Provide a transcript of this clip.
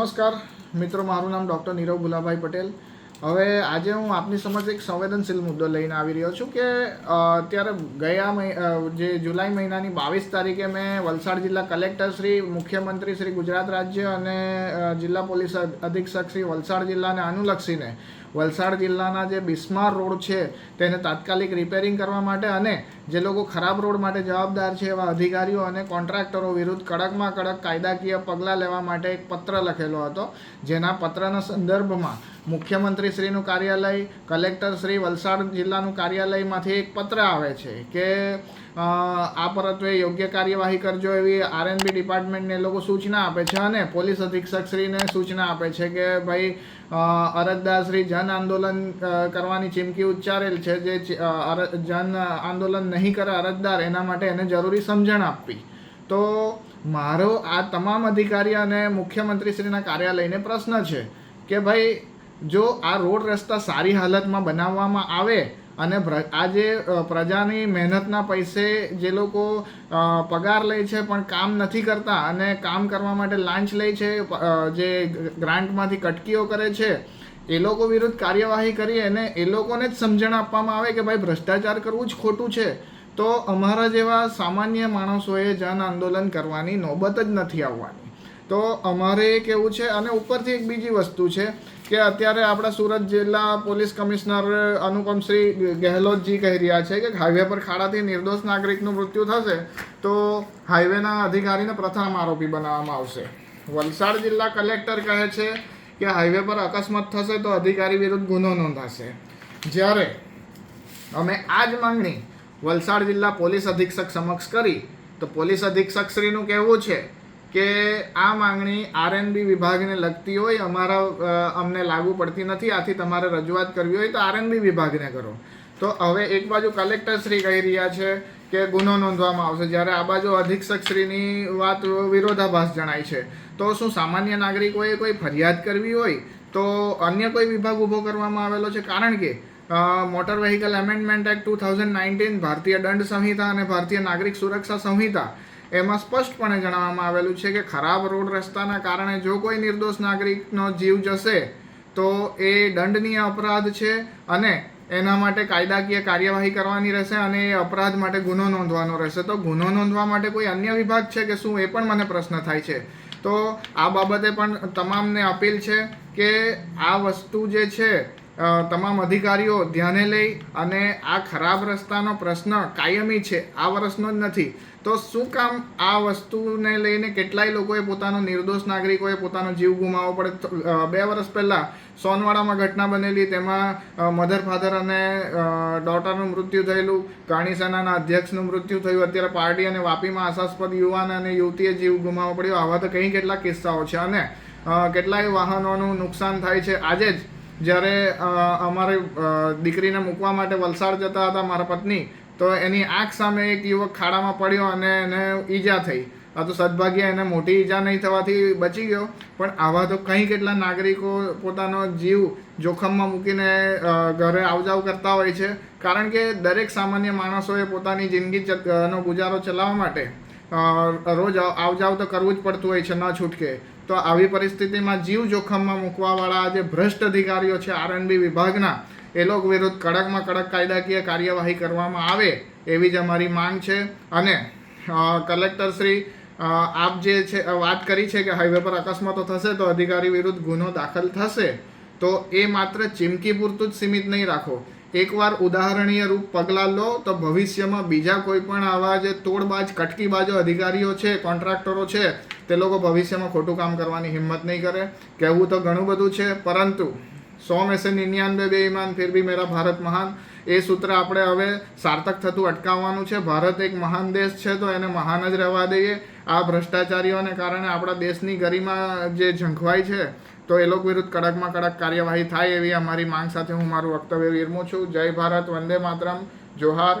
નમસ્કાર. મિત્રો, મારું નામ ડૉક્ટર નીરવ ગુલાભાઈ પટેલ. હવે આજે હું આપની સમક્ષ એક સંવેદનશીલ મુદ્દો લઈને આવી રહ્યો છું કે અત્યારે ગયા મહિ જે જુલાઈ મહિનાની બાવીસ તારીખે મેં વલસાડ જિલ્લા કલેક્ટર શ્રી, મુખ્યમંત્રી શ્રી ગુજરાત રાજ્ય અને જિલ્લા પોલીસ અધિક્ષક શ્રી વલસાડ જિલ્લાને અનુલક્ષીને વલસાડ જિલ્લાના જે બિસ્માર રોડ છે, તેને તાત્કાલિક રિપેરિંગ કરવા માટે અને જે લોકો ખરાબ રોડ માટે જવાબદાર છે એવા અધિકારીઓ અને કોન્ટ્રાક્ટરો વિરુદ્ધ કડકમાં કડક કાયદાકીય પગલાં લેવા માટે એક પત્ર લખેલો હતો. જેના પત્રના સંદર્ભમાં મુખ્યમંત્રી શ્રીનું કાર્યાલય કલેક્ટર શ્રી વલસાડ જિલ્લાનું કાર્યાલયમાંથી એક પત્ર આવે છે કે આ પરત્વે યોગ્ય કાર્યવાહી કરજો એવી આરએનબી ડિપાર્ટમેન્ટને એ લોકો સૂચના આપે છે અને પોલીસ અધિક્ષક શ્રીને સૂચના આપે છે કે ભાઈ અરજદારશ્રી અરજદાર શ્રી જન આંદોલન કરવાની ચીમકી ઉચ્ચારેલ છે જે જન આંદોલન નહીં કરે અરજદાર, એના માટે એને જરૂરી સમજણ આપવી. તો મારો આ તમામ અધિકારી અને મુખ્યમંત્રીશ્રીના કાર્યાલયને પ્રશ્ન છે કે ભાઈ, જો આ રોડ રસ્તા સારી હાલતમાં બનાવવામાં આવે અને આજે પ્રજાની મહેનતના પૈસે જે લોકો પગાર લે છે પણ કામ નથી કરતા અને કામ કરવા માટે લાંચ લે છે જે ગ્રાન્ટમાંથી કટકીઓ કરે છે, એ લોકો વિરુદ્ધ કાર્યવાહી કરી અને એ લોકોને જ સમજણ આપવામાં આવે કે ભાઈ ભ્રષ્ટાચાર કરવું જ ખોટું છે. તો અમારા જેવા સામાન્ય માણસોએ જન આંદોલન કરવાની નોબત જ નથી આવવાની. તો અમારે કેવું છે, અને ઉપરથી એક બીજી વસ્તુ છે કે અત્યારે આપણા સુરત જિલ્લા પોલીસ કમિશનર અનુપમશ્રી ગેહલોતજી કહી રહ્યા છે કે હાઈવે પર ખાડાથી નિર્દોષ નાગરિકનું મૃત્યુ થશે, તો હાઈવેના અધિકારીને પ્રથમ આરોપી બનાવવામાં આવશે. વલસાડ જિલ્લા કલેક્ટર કહે છે કે હાઈવે પર અકસ્માત થશે તો અધિકારી વિરુદ્ધ ગુનો નોંધાશે. જ્યારે અમે આ જ માંગણી વલસાડ જિલ્લા પોલીસ અધિક્ષક સમક્ષ કરી, તો પોલીસ અધિક્ષક શ્રીનું કહેવું છે કે આ માંગણી આરએનબી વિભાગને લગતી હોય, અમારા અમને લાગુ પડતી નથી. આથી તમારે રજૂઆત કરવી હોય તો આરએનબી વિભાગને કરો. તો હવે એક બાજુ કલેક્ટર શ્રી કહી રહ્યા છે કે ગુનો નોંધવામાં આવશે. જ્યારે આ બાજુ અધિક્ષક શ્રીની વાત વિરોધાભાસ જણાય છે. તો શું સામાન્ય નાગરિકોએ કોઈ ફરિયાદ કરવી હોય? તો અન્ય કોઈ વિભાગ ઊભો કરવામાં આવેલો છે? કારણ કે motor vehicle amendment act two thousand nineteen, ભારતીય દંડ સંહિતા અને ભારતીય નાગરિક સુરક્ષા સંહિતા એમાં સ્પષ્ટપણે જણાવવામાં આવેલું છે કે ખરાબ રોડ રસ્તાના કારણે જો કોઈ નિર્દોષ નાગરિકનો જીવ જશે, તો એ દંડનીય અપરાધ છે અને એના માટે કાયદાકીય કાર્યવાહી કરવાની રહેશે અને એ અપરાધ માટે ગુનો નોંધવાનો રહેશે. તો ગુનો નોંધવા માટે કોઈ અન્ય વિભાગ છે કે શું, એ પણ મને પ્રશ્ન થાય છે. તો આ બાબતે પણ તમામને અપીલ છે કે આ વસ્તુ જે છે તમામ અધિકારીઓ ધ્યાને લઈ અને આ ખરાબ રસ્તાનો પ્રશ્ન કાયમી છે, આ વર્ષનો જ નથી. તો શું કામ આ વસ્તુને લઈને કેટલાય લોકોએ પોતાનો નિર્દોષ નાગરિકોએ પોતાનો જીવ ગુમાવવો પડે? બે વર્ષ પહેલાં સોનવાડામાં ઘટના બનેલી, તેમાં મધર ફાધર અને ડોટરનું મૃત્યુ થયેલું કાણી સેનાના અધ્યક્ષનું મૃત્યુ થયું. અત્યારે પાર્ટી અને વાપીમાં આશાસ્પદ યુવાન અને યુવતીએ જીવ ગુમાવવો પડ્યો. આવા તો કંઈ કેટલા કિસ્સાઓ છે અને કેટલાય વાહનોનું નુકસાન થાય છે. આજે જ જ્યારે અમારી દીકરીને મૂકવા માટે વલસાડ જતા હતા મારા પત્ની, તો એની આંખ સામે એક યુવક ખાડામાં પડ્યો અને એને ઈજા થઈ. આ તો સદભાગ્ય એને મોટી ઈજા નહીં થવાથી બચી ગયો. પણ આવા તો કંઈ કેટલા નાગરિકો પોતાનો જીવ જોખમમાં મૂકીને ઘરે આવજાવ કરતા હોય છે. કારણ કે દરેક સામાન્ય માણસોએ પોતાની જિંદગી નો ગુજારો ચલાવવા માટે રોજ આવજાવ તો કરવું જ પડતું હોય છે, ન છૂટકે. તો આવી પરિસ્થિતિમાં જીવ જોખમમાં મૂકવાવાળા જે ભ્રષ્ટ અધિકારીઓ છે, આરએનબી વિભાગના, એ લોકો વિરુદ્ધ કડકમાં કડક કાયદાકીય કાર્યવાહી કરવામાં આવે એવી જ અમારી માંગ છે. અને કલેક્ટરશ્રી કલેક્ટર શ્રી આપ જે છે વાત કરી છે કે હાઈવે પર અકસ્માતો થશે તો અધિકારી વિરુદ્ધ ગુનો દાખલ થશે. તો એ માત્ર ચીમકી પૂરતું જ સીમિત નહીં રાખો. એકવાર ઉદાહરણીય રૂપ પગલાં લો તો ભવિષ્યમાં બીજા કોઈ પણ આવા જે તોડબાજ, કટકીબાજો અધિકારીઓ છે, કોન્ટ્રાક્ટરો છે તે લોકો ભવિષ્યમાં ખોટું કામ કરવાની હિંમત નહીં કરે. કહેવું તો ઘણું બધું છે, પરંતુ સો મેં સે નિન્યાનવે બે ઈમાન, ફિર બી મેરા ભારત મહાન. એ સૂત્ર આપણે હવે સાર્થક થતું અટકાવવાનું છે. ભારત એક મહાન દેશ છે, તો એને મહાન જ રહેવા દઈએ. આ ભ્રષ્ટાચારીઓને કારણે આપણા દેશની ગરિમા જે ઝંખવાઈ છે, તો એ લોકો વિરુદ્ધ કડકમાં કડક કાર્યવાહી થાય એવી અમારી માંગ સાથે હું મારું વક્તવ્ય વિરમું છું. જય ભારત, વંદે માતરમ. જોહાર.